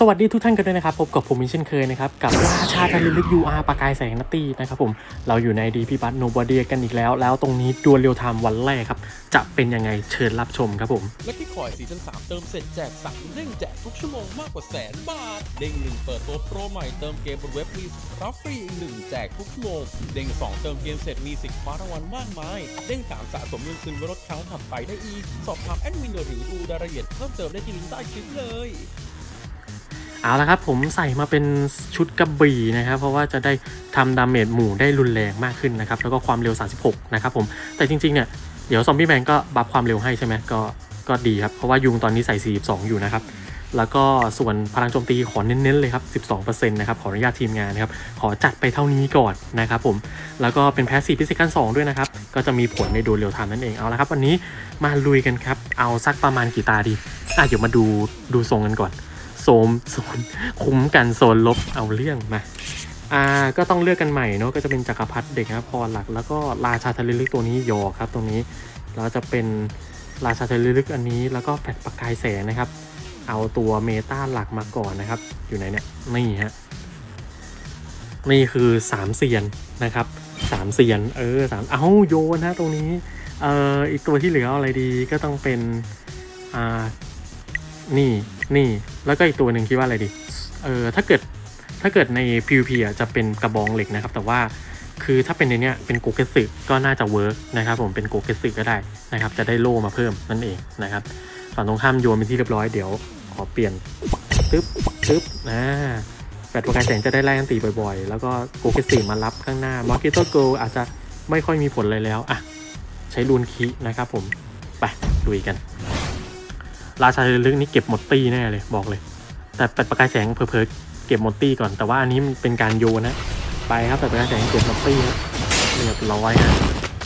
สวัสดีทุกท่านกันด้วยนะครับ พบกับผมอีกเช่นเคยนะครับ กับราชาทะเลลึก UR ปากายแสงนัตตี้นะครับผม เราอยู่ในดีพีบัตโนบอดีกันอีกแล้ว แล้วตรงนี้ดวลเรียวไทม์วันแรกครับ จะเป็นยังไงเชิญรับชมครับผม และที่คอยซีซั่น3เติมเสร็จแจกสั่งเด้งแจกทุกชั่วโมงมากกว่าแสนบาท เด้งหนึ่งเปิดตัวโปรใหม่เติมเกมบนเว็บมีรับฟรีอีกหนึ่งแจกทุกชั่วโมงเด้งสองเติมเกมเสร็จมีสิทธิ์คว้ารางวัลมากมายเด้งสามสะสมเงินคืนลดครั้งถัดไปได้อีกสอบถามแอดมินหรือดูรายละเอียดเพิ่มเติมได้ที่ลิงก์ใต้คลิปเลย เอาละครับผมใส่มาเป็นชุดกระบี่นะครับ เพราะว่าจะได้ทำดาเมจหมู่ได้รุนแรงมากขึ้นนะครับ แล้วก็ความเร็ว 36 นะครับผม แต่จริง ๆ เนี่ย เดี๋ยวซอมบี้แมนก็บัฟความเร็วให้ใช่ไหมก็ก็ดีครับ เพราะว่ายุงตอนนี้ใส่ 42 อยู่นะครับ แล้วก็ส่วนพลังโจมตีขอเน้น ๆ เลยครับ 12%นะครับ ขออนุญาตทีมงานนะครับ ขอจัดไปเท่านี้ก่อนนะครับผม แล้วก็เป็นแพสซีพิเศษขั้น2ด้วยนะครับ ก็จะมีผลในดูเรียวไทม์นั่นเอง เอาละครับวันนี้มาลุยกันครับ เอาสักประมาณกี่ตาดี อะเดี๋ยวมาดูดูทรงกันก่อน โซมโซนคุ้มกันโซนลบเอาเรื่องมาอ่าก็ต้องเลือกกันใหม่เนาะก็จะเป็นจักรพรรดิเด็กนะครับพรหลัก แล้วก็ราชาทะเลลึกตัวนี้ยอครับตรงนี้แล้วจะเป็นราชาทะเลลึกอันนี้ แล้วก็แฟลประกายแสงนะครับ เอาตัวเมตาหลักมาก่อนนะครับ อยู่ไหนเนี่ยนี่ฮะนี่คือสามเซียนนะครับสามเซียนเออสามเอาโยนนะตรงนี้เอ่ออีกตัวที่เหลืออะไรดีก็ต้องเป็นอ่า นี่นี่แล้วก็อีกตัวหนึ่งคิดว่าอะไรดีเออถ้าเกิดถ้าเกิดใน PVP อะจะเป็นกระบองเหล็กนะครับ แต่ว่าคือถ้าเป็นในเนี้ยเป็นโกเกสึก็น่าจะเวิร์กนะครับผมเป็นโกเกสึก็ได้นะครับ จะได้โล่มาเพิ่มนั่นเองนะครับฝั่งตรงข้ามโยนเป็นที่เรียบร้อยเดี๋ยวขอเปลี่ยนตึ๊บตึ๊บนะแฟลชประกายแสงจะได้ไล่กันตีบ่อยๆ แล้วก็โกเกสึมารับข้างหน้ามาร์เก็ตโกอาจจะไม่ค่อยมีผลเลยแล้วอะใช้รูนคีนะครับผมไปลุยกัน ราชาลึกนี่เก็บหมดตีแน่เลยบอกเลย แต่แปดประกายแสงเพอๆเก็บหมดตีก่อนแต่ว่าอันนี้มันเป็นการโยนนะ ไปครับแปดประกายแสงเก็บหมดตีครับเรียบร้อยนะ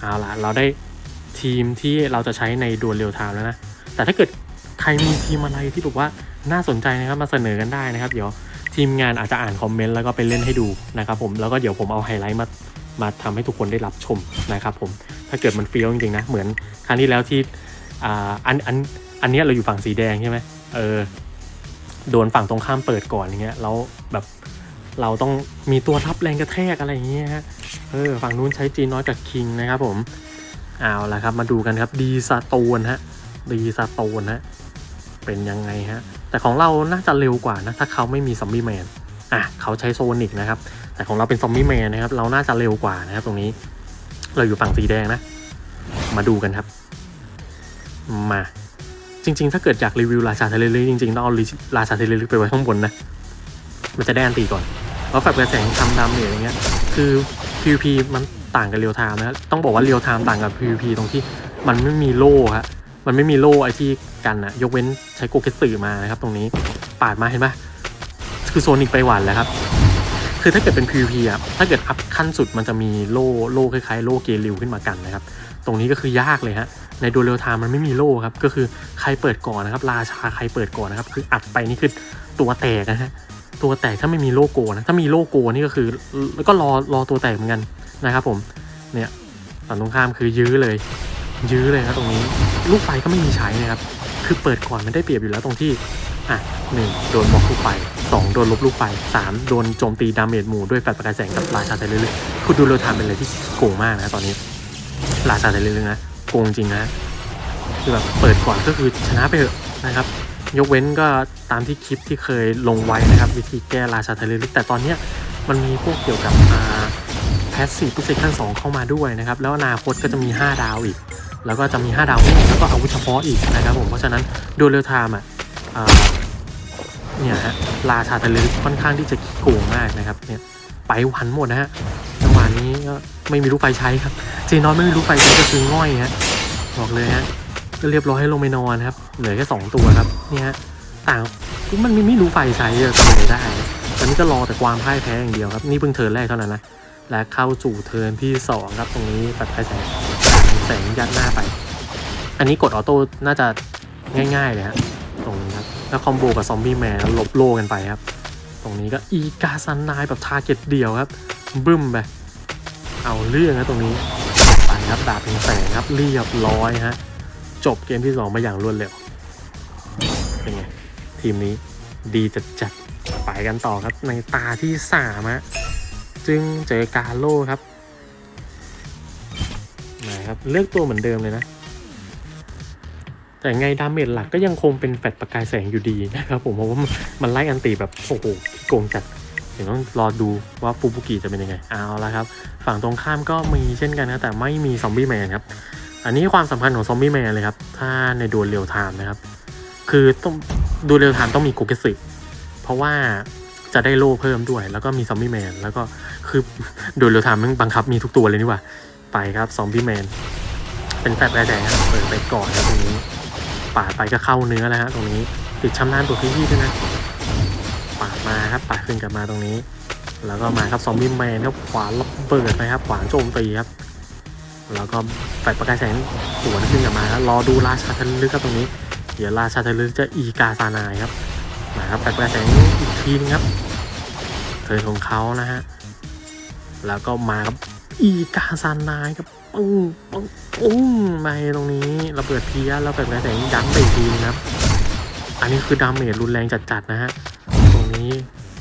เอาล่ะเราได้ทีมที่เราจะใช้ในดวลเรียวไทม์แล้วนะ แต่ถ้าเกิดใครมีทีมอะไรที่แบบว่าน่าสนใจนะครับมาเสนอกันได้นะครับ เดี๋ยวทีมงานอาจจะอ่านคอมเมนต์แล้วก็ไปเล่นให้ดูนะครับผมแล้วก็เดี๋ยวผมเอาไฮไลท์มามาทำให้ทุกคนได้รับชมนะครับผมถ้าเกิดมันเฟี้ยวจริงๆนะ เหมือนครั้งที่แล้วที่อ่าอันอัน อันนี้เราอยู่ฝั่งสีแดงใช่ไหมเออโดนฝั่งตรงข้ามเปิดก่อนอย่างเงี้ยแล้วแบบเราต้องมีตัวทับแรงกระแทกอะไรอย่างเงี้ยฮะเออฝั่งนู้นใช้จีน้อยกับคิงนะครับผมเอาละครับมาดูกันครับดีสโตนฮะดีสโตนฮะเป็นยังไงฮะแต่ของเราน่าจะเร็วกว่านะถ้าเขาไม่มีซอมบี้แมนอะเขาใช้โซนิกนะครับแต่ของเราเป็นซอมบี้แมนนะครับเราน่าจะเร็วกว่านะครับตรงนี้ เราอยู่ฝั่งสีแดงนะ มาดูกันครับ มา จริง ๆ ถ้าเกิดอยากรีวิวราชาทะเลลึกจริงๆต้องเอาราชาทะเลลึกไปไว้ข้างบนนะ มันจะได้อันตีก่อนเพราะแฟลชกระแสงทำดาเมจอย่างเงี้ย คือ PVP มันต่างกับเรียวไทม์นะต้องบอกว่าเรียวไทม์ต่างกับ PVP ตรงที่มันไม่มีโล่ฮะมันไม่มีโล่ไอที่กันอะยกเว้นใช้โกเกสึมานะครับ ตรงนี้ปาดมาเห็นปะคือโซนิกไปหวันแล้วครับ คือถ้าเกิดเป็น PVP อะถ้าเกิดอัพขั้นสุดมันจะมีโล่โล่คล้ายๆโล่เกลิวขึ้นมากันนะครับ ตรงนี้ก็คือยากเลยฮะ ในดูเรียลไทม์มันไม่มีโล่ครับ ก็คือใครเปิดก่อนนะครับ ราชาใครเปิดก่อนนะครับ คืออัดไปนี่คือตัวแตกนะฮะ ตัวแตกถ้าไม่มีโลโก้นะ ถ้ามีโลโก้นี่ก็คือแล้วก็รอรอตัวแตกเหมือนกันนะครับผม เนี่ยฝั่งตรงข้ามคือยื้อเลย ยื้อเลยครับตรงนี้ ลูกไฟก็ไม่มีใช้นะครับ คือเปิดก่อนมันได้เปรียบอยู่แล้วตรงที่ อะหนึ่งโดนบล็อกลูกไฟสองโดนลบลูกไฟสามโดนโจมตีดาเมจหมู่ด้วยแฟลชประกายแสงกับราชาไทเรื่อยๆคุณดูเรียลไทม์เป็นอะไรที่โกงมากนะตอนนี้ราชาไทเรื่อยๆนะ งจริงนะคือแบบเปิดก่อนก็คือชนะไปเถอะนะครับ ยกเว้นก็ตามที่คลิปที่เคยลงไว้นะครับ วิธีแก้ราชาทะเลลึกแต่ตอนเนี้ยมันมีพวกเกี่ยวกับอ่าแพสซีฟพิเศษขั้น2 เข้ามาด้วยนะครับ แล้วอนาคตก็จะมี 5 ดาวอีก แล้วก็จะมี 5 ดาวแน่แล้วก็อาวุธเฉพาะอีกนะครับผมเพราะฉะนั้นดูเรลไทม์อะเนี่ยฮะราชาทะเลลึกค่อนข้างที่จะขี้โกงมากนะครับเนี่ยไปวันหมดนะฮะ ก็ไม่มีลูกไฟใช้ครับเจนอนไม่มีลูกไฟใช้ก็คือง่อยฮะบอกเลยฮะก็เรียบร้อยให้ลงไปนอนครับเหลือแค่สองตัวครับนี่ฮะต่างมันไม่ไม่รู้ไฟใช้จะทำไรได้ตอนนี้ก็รอแต่ความพ่ายแพ้อย่างเดียวครับนี่เพิ่งเทิร์นแรกเท่านั้นนะและเข้าสู่เทิร์นที่สองครับตรงนี้ตัดไฟแสงแสงยัดหน้าไป อันนี้กดออโต้น่าจะง่ายๆเลยฮะตรงนี้ครับแล้วคอมโบกับซอมบี้แมนหลบโลกันไปครับ ตรงนี้ก็อีกาซันนายแบบทาร์เก็ตเดียวครับบึ้มไป เอาเรื่องนะตรงนี้ไปครับดาบเป็นแสงครับเรียบร้อยฮะจบเกมที่2มาอย่างรวดเร็วเป็นไงทีมนี้ดีจัดจัดไปกันต่อครับในตาที่สามฮะจึงเจอกาโลครับนะครับเลือกตัวเหมือนเดิมเลยนะ แต่ไงดาเมจหลักก็ยังคงเป็นแฟลชประกายแสงอยู่ดีนะครับผมเพราะว่ามันไล่อันตีแบบโอ้โหโกงจัด เดี๋ยวต้องรอดูว่าฟูบุกิจะเป็นยังไงเอาละครับ ฝั่งตรงข้ามก็มีเช่นกันนะแต่ไม่มีซอมบี้แมนครับอันนี้ความสำคัญของซอมบี้แมนเลยครับ ถ้าในดูเรียลไทม์นะครับ คือต้องดูเรียลไทม์ต้องมีโกเกสึเพราะว่าจะได้โล่เพิ่มด้วย แล้วก็มีซอมบี้แมนแล้วก็คือดูเรียลไทม์มันบังคับมีทุกตัวเลยนี่ว่าไปครับซอมบี้แมนเป็นแฟลแดงครับเปิดไปก่อนครับตรงนี้ปาดไปก็เข้าเนื้อแล้วฮะตรงนี้ติดชำนาญตัวที่ด้วยนะ ปาดมาครับปาดขึ้นกลับมาตรงนี้ แล้วก็มาครับซอมบี้แมนครับขวานระเบิดไปครับขวานโจมตีครับ แล้วก็ไฟประกายแสงสวนขึ้นกลับมาครับรอดูราชาทะลึกครับตรงนี้ เดี๋ยวราชาทะลึกจะอีกาซานายครับมาครับไฟประกายแสงอีกทีนึงครับเทิร์นของเขานะฮะแล้วก็มาครับอีกาซานายครับปึ้งปึ้งปุ้งมาตรงนี้ระเบิดเพี้ยแล้วไฟประกายแสงยั้งไปอีกทีนึงครับอันนี้คือดาเมจรุนแรงจัดๆนะฮะ รงนี้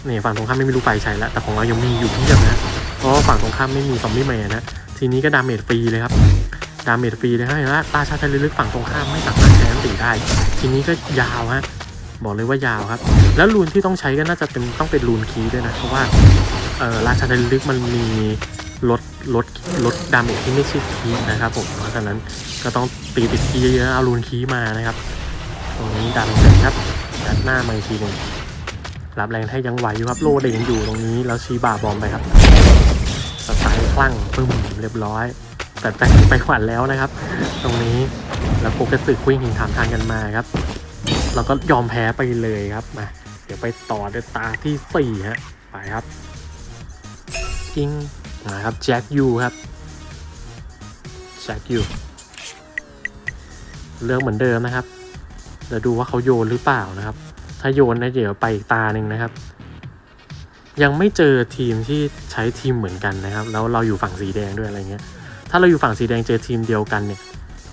เนี่ยฝั่งตรงข้ามไม่มีลูกไฟใช้แล้วแต่ของเรายังมีอยู่เพียบนะเพราะฝั่งตรงข้ามไม่มีซอมบี้แมนนะทีนี้ก็ดาเมจฟรีเลยครับดาเมจฟรีเลยครับเห็นว่าราชาทะเลลึกฝั่งตรงข้ามไม่สามารถใช้อันตีได้ ทีนี้ก็ยาวฮะบอกเลยว่ายาวครับ แล้วรูนที่ต้องใช้ก็น่าจะเป็นต้องเป็นรูนคีด้วยนะเพราะว่าเออราชาทะเลลึกมันมีลดลดลดดาเมจที่ไม่ใช่คีนะครับผมเพราะฉะนั้นก็ต้องตีติดคีเยอะๆเอารูนคีมานะครับ ตรงนี้ดันเสร็จครับดันหน้ามาอีกทีหนึ่ง รับแรงให้ยังไหวอยู่ครับโลเดยังอยู่ตรงนี้แล้วชีบาบอมไปครับสไตล์คลั่งปึ้มเรียบร้อย แต่แไปขวัญแล้วนะครับ ตรงนี้แล้วโปกระสึกวิ่งหิงถามทางกันมาครับแล้วก็ยอมแพ้ไปเลยครับมาเดี๋ยวไปต่อด้วยตาที่สี่ฮะไปครับกิ้งมาครับแจ็คยูครับแจ็คยูเลือกเหมือนเดิมนะครับเดี๋ยวดูว่าเขาโยนหรือเปล่านะครับ ถ้าโยนนะเดี๋ยวไปอีกตาหนึ่งนะครับ ยังไม่เจอทีมที่ใช้ทีมเหมือนกันนะครับ แล้วเราอยู่ฝั่งสีแดงด้วยอะไรเงี้ย ถ้าเราอยู่ฝั่งสีแดงเจอทีมเดียวกันเนี่ย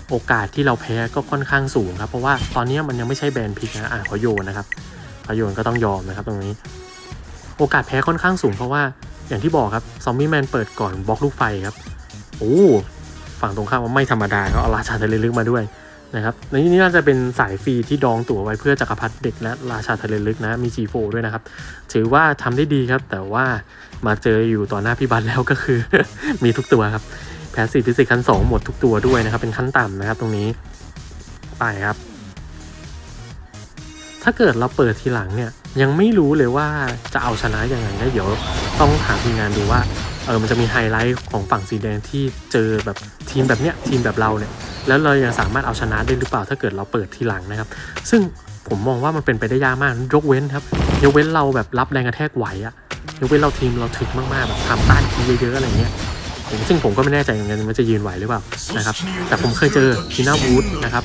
โอกาสที่เราแพ้ก็ค่อนข้างสูงครับ เพราะว่าตอนนี้มันยังไม่ใช่แบนพิกนะอ่าเขาโยนนะครับเขาโยนก็ต้องยอมนะครับตรงนี้ โอกาสแพ้ค่อนข้างสูงเพราะว่าอย่างที่บอกครับซอมบี้แมนเปิดก่อนบล็อกลูกไฟครับ โอ้ฝั่งตรงข้ามว่าไม่ธรรมดาเขาเอาราชาทะเลลึกมาด้วย นะครับในนี้น่าจะเป็นสายฟรีที่ดองตั๋วไว้เพื่อจักรพรรดิเด็กและราชาทะเลลึกนะมี G4 ด้วยนะครับ ถือว่าทำได้ดีครับ แต่ว่ามาเจออยู่ต่อหน้าพี่บัตแล้วก็คือ มีทุกตัวครับแพสซีฟิสิกขั้นสองหมดทุกตัวด้วยนะครับ เป็นขั้นต่ำนะครับตรงนี้ไปครับ ถ้าเกิดเราเปิดทีหลังเนี่ยยังไม่รู้เลยว่าจะเอาชนะยังไงนะเดี๋ยวต้องถามทีมงานดูว่าเออมันจะมีไฮไลท์ของฝั่งสีแดงที่เจอแบบทีมแบบเนี้ยทีมแบบเราเนี่ย แล้วเรายังสามารถเอาชนะได้หรือเปล่าถ้าเกิดเราเปิดทีหลังนะครับ ซึ่งผมมองว่ามันเป็นไปได้ยากมากยกเว้นครับยกเว้นเราแบบรับแรงกระแทกไหวอะยกเว้นเราทีมเราถึกมากๆแบบทำต้านคีเยอะๆอะไรเงี้ยซึ่งผมก็ไม่แน่ใจเหมือนกันว่าจะยืนไหวหรือเปล่านะครับ แต่ผมเคยเจอทีน่าวูดนะครับ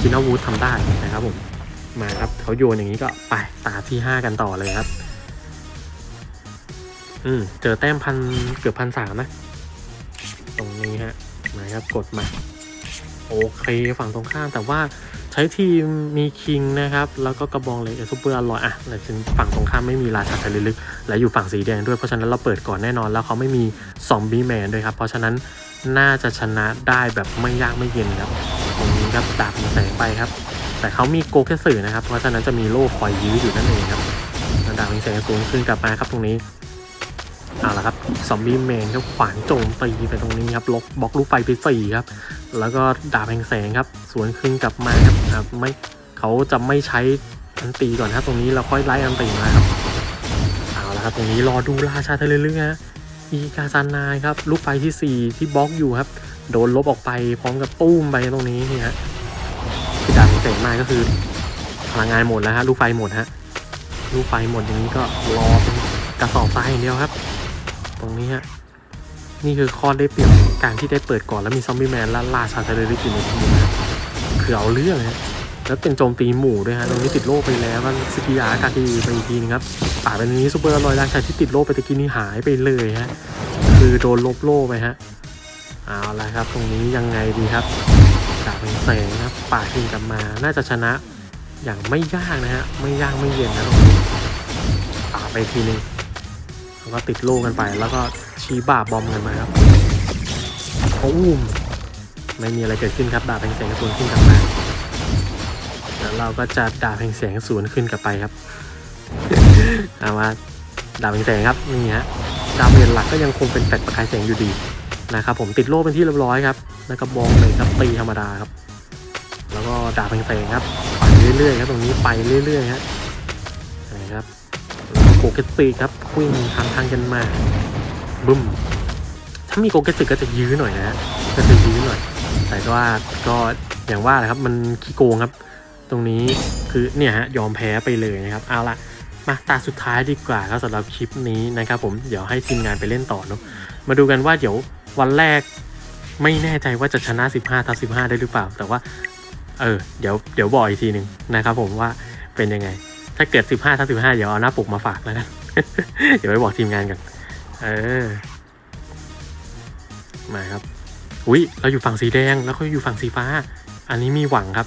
ทีน่าวูดทำได้นะครับผมมาครับเขาโยนอย่างนี้ก็ไปตาที่ 5 กันต่อเลยครับ อืมเจอแต้มพันเกือบพันสามนะ ตรงนี้ฮะมาครับกดมา โอเค ฝั่งตรงข้ามแต่ว่าใช้ทีมมีคิงนะครับ แล้วก็กระบองเหล็กเอซูเปอร์อร่อยอะแต่ถึงฝั่งตรงข้ามไม่มีราชาทะเลลึก และอยู่ฝั่งสีแดงด้วยเพราะฉะนั้นเราเปิดก่อนแน่นอน แล้วเขาไม่มีซอมบี้แมนด้วยครับ เพราะฉะนั้นน่าจะชนะได้แบบไม่ยากไม่เย็นครับตรงนี้ครับดาบมาแสงไปครับ แต่เขามีโกแค่สื่อนะครับเพราะฉะนั้นจะมีโล่คอยยื้ออยู่นั่นเองครับดาบมีแสงสูงขึ้นกลับมาครับตรงนี้ เอาละครับซอมบี้แมนก็ขวานโจมตีไปตรงนี้ครับ ล็อกบล็อกลูกไฟไปสี่ครับ แล้วก็ดาบแห่งแสงครับ สวนขึ้นกลับมาครับไม่เขาจะไม่ใช้อันตีก่อนครับ ตรงนี้เราค่อยไล่อันตีมาครับ เอาละครับ ตรงนี้รอดูราชาทะเลลึกฮะอีกาซานนายครับ ลูกไฟที่ 4 ที่บล็อกอยู่ครับ โดนลบออกไปพร้อมกับตุ้มไปตรงนี้นี่ฮะที่ดาบแห่งแสงมาก็คือพลังงานหมดแล้วฮะลูกไฟหมดฮะลูกไฟหมดอย่างนี้ก็รอเป็นกระสอบทรายอย่างเดียวครับ ตรงนี้ฮะ นี่คือข้อได้เปรียบการที่ได้เปิดก่อนแล้วมีซอมบี้แมนและล่าชาทเลลึกอยู่ในทีมนะคือเอาเรื่องนะแล้วเป็นโจมตีหมู่ด้วยฮะตรงนี้ติดโล่ไปแล้วก็สกิยาอากาดีไปอีกทีนึงครับป่าเป็นนี้ซูเปอร์ลอยดาชายที่ติดโล่ไปตะกี้นี้หายไปเลยฮะคือโดนลบโล่ไปฮะเอาละครับ ตรงนี้ยังไงดีครับดาบเป็นแสงครับป่าขึ้นกลับมา น่าจะชนะอย่างไม่ยากนะฮะ ไม่ยากไม่เย็นนะตรงนี้ปาไปทีนึง แล้วก็ติดโล่กันไป แล้วก็ชี้บาบอมกันมาครับโอ้มไม่มีอะไรเกิดขึ้นครับดาบแห่งแสงสุนขึ้นกลับมาแล้วเราก็จะดาบแห่งแสงสุนขึ้นกลับไปครับเอามาดาบแห่งแสงครับนี่ฮะดาบเมจหลักก็ยังคงเป็นแฟลชประกายแสงอยู่ดีนะครับผมติดโล่เป็นที่เรียบร้อยครับแล้วก็บองเลยครับตีธรรมดาครับ แล้วก็ดาบแห่งแสงครับไปเรื่อยๆครับตรงนี้ไปเรื่อยๆฮะ โกเกตสึครับวิ่งทางทางกันมาบึ้มถ้ามีโกเกตสึก็จะยื้อหน่อยนะก็จะยื้อหน่อย แต่ว่าก็อย่างว่าแหละครับมันขี้โกงครับ ตรงนี้คือเนี่ยฮะยอมแพ้ไปเลยนะครับเอาละมาตาสุดท้ายดีกว่าครับสำหรับคลิปนี้นะครับผมเดี๋ยวให้ทีมงานไปเล่นต่อเนาะมาดูกันว่าเดี๋ยววันแรกไม่แน่ใจว่าจะชนะ 15ทับ15 ได้หรือเปล่า แต่ว่า เออ เดี๋ยว เดี๋ยวบอกอีกทีหนึ่งนะครับผมว่าเป็นยังไง ถ้าเกิด15ทับ15เดี๋ยวเอาหน้าปกมาฝากแล้วกัน เดี๋ยวไปบอกทีมงานกัน เออ มาครับ อุ้ยเราอยู่ฝั่งสีแดงแล้วเขาอยู่ฝั่งสีฟ้า อันนี้มีหวังครับ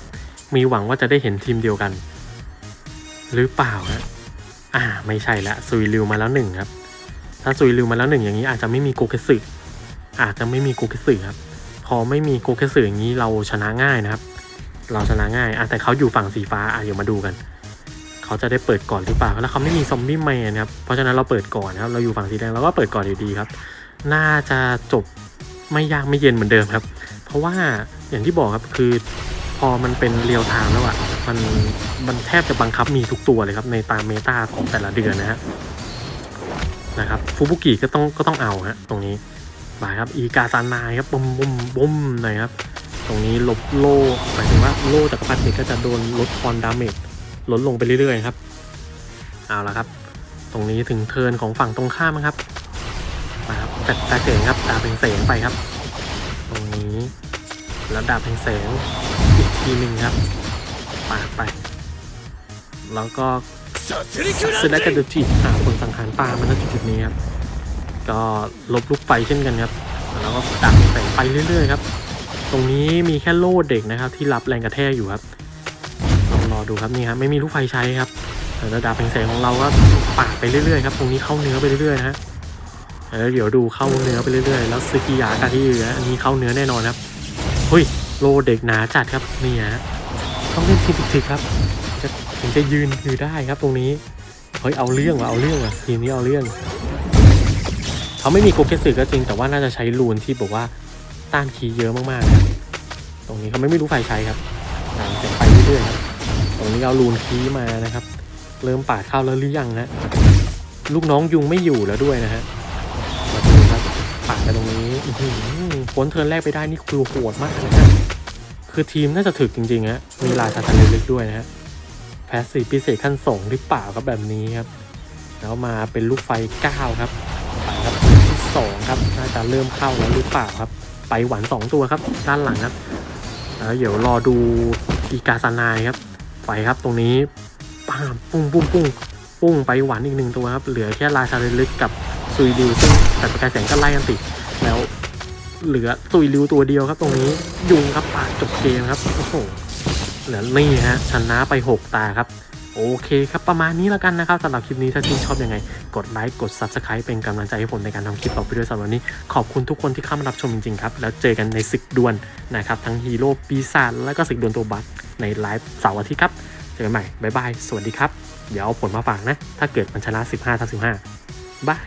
มีหวังว่าจะได้เห็นทีมเดียวกัน หรือเปล่าฮะอ่า ไม่ใช่ละซุยริวมาแล้วหนึ่งครับ ถ้าซุยริวมาแล้วหนึ่งอย่างนี้อาจจะไม่มีโกเคสึอาจจะไม่มีโกเคสึครับ พอไม่มีโกเคสึอย่างนี้เราชนะง่ายนะครับ เราชนะง่ายอะแต่เขาอยู่ฝั่งสีฟ้าอะเดี๋ยวมาดูกัน เขาจะได้เปิดก่อนหรือเปล่าแล้วเขาไม่มีซอมบี้แมนครับเพราะฉะนั้นเราเปิดก่อนนะครับเราอยู่ฝั่งสีแดงเราก็เปิดก่อนอยู่ดีครับ น่าจะจบไม่ยากไม่เย็นเหมือนเดิมครับ เพราะว่าอย่างที่บอกครับคือพอมันเป็นเรียลไทม์แล้วอะมันมันแทบจะบังคับมีทุกตัวเลยครับในตามเมตาของแต่ละเดือนนะฮะนะครับฟูบุกิก็ต้องก็ต้องเอาฮะตรงนี้มาครับอีกาซานายครับบุ้มบุ้มบุ้มหน่อยครับตรงนี้ลบโล่หมายถึงว่าโล่จักรพรรดิก็จะโดนลดคอนดาเมจ ลดลงไปเรื่อยๆครับ เอาละครับ ตรงนี้ถึงเทินของฝั่งตรงข้ามครับ มาครับจัดตาเจ๋งครับดาบเป็นแสงไปครับ ตรงนี้แล้วดาบเป็นแสงอีกทีหนึ่งครับปาดไป แล้วก็ซึนากาโดจิหาคนสังหารปลามาณจุดนี้ครับ ก็ลบลูกไฟเช่นกันครับ แล้วก็ดาบแสงไปเรื่อยๆครับ ตรงนี้มีแค่โล่เด็กนะครับ ที่รับแรงกระแทกอยู่ครับ ดูครับนี่ครับไม่มีลูกไฟใช้ครับแต่ระดับแสงของเราก็ปาดไปเรื่อยๆครับตรงนี้เข้าเนื้อไปเรื่อยๆนะฮะแล้วเดี๋ยวดูเข้าเนื้อไปเรื่อยๆ แล้วซึกิยากาที่เหลืออันนี้เข้าเนื้อแน่นอนครับเฮ้ยโลเด็กหนาจัดครับนี่ฮะต้องเล่นทีมถึกๆครับจะถึงจะยืนอยู่ได้ครับตรงนี้เฮ้ยเอาเรื่องว่ะเอาเรื่องว่ะทีมนี้เอาเรื่องเขาไม่มีโกเกสึก็จริงแต่ว่าน่าจะใช้ลูนที่บอกว่าต้านคีเยอะมากๆนะตรงนี้เขาไม่ไม่รู้ไฟใช้ครับตามเสียงไปเรื่อยๆครับ ตรงนี้เอาลูนคีมานะครับ เริ่มปาดเข้าแล้วหรือยังฮะลูกน้องยุงไม่อยู่แล้วด้วยนะฮะมาดูครับปาดไปตรงนี้อื้อหือพ้นเทิร์นแรกไปได้นี่คือโหดมากนะฮะคือทีมน่าจะถึกจริงๆฮะมีลายทาทะเลลึกด้วยนะฮะแพสซีพิเศษขั้นสองหรือเปล่าครับแบบนี้ครับ แล้วมาเป็นลูกไฟเก้าครับไปครับทีมที่สองครับน่าจะเริ่มเข้าแล้วหรือเปล่าครับ ไปหวานสองตัวครับ ด้านหลังครับแล้วเดี๋ยวรอดูอีกาซานายครับ ไปครับตรงนี้ป้ามปุ้งปุ้งปุ้งปุ้งไปหวานอีกหนึ่งตัวครับ เหลือแค่ราชาเรลึกกับซุยริวซึ่งแต่ประกายแสงก็ไล่กันติดแล้วเหลือซุยริวตัวเดียวครับ ตรงนี้ยุงครับปาจบเกมครับโอ้โหเหลือนี่ฮะชนะไป 6 ตาครับ โอเคครับประมาณนี้แล้วกันนะครับสำหรับคลิปนี้ถ้าชื่นชอบยังไง กดไลค์กด Subscribe เป็นกำลังใจให้ผมในการทำคลิปต่อไปด้วยสำหรับวันนี้ ขอบคุณทุกคนที่เข้ามารับชมจริงๆครับ แล้วเจอกันในศึกดวลนะครับทั้งฮีโร่ปีศาจและก็ศึกดวลตัวบัค ในไลฟ์เสาร์อาทิตย์ครับ เจอกันใหม่ บ๊ายบาย สวัสดีครับ เดี๋ยวเอาผลมาฝากนะ ถ้าเกิดมันชนะ 15ทั้ง15บาย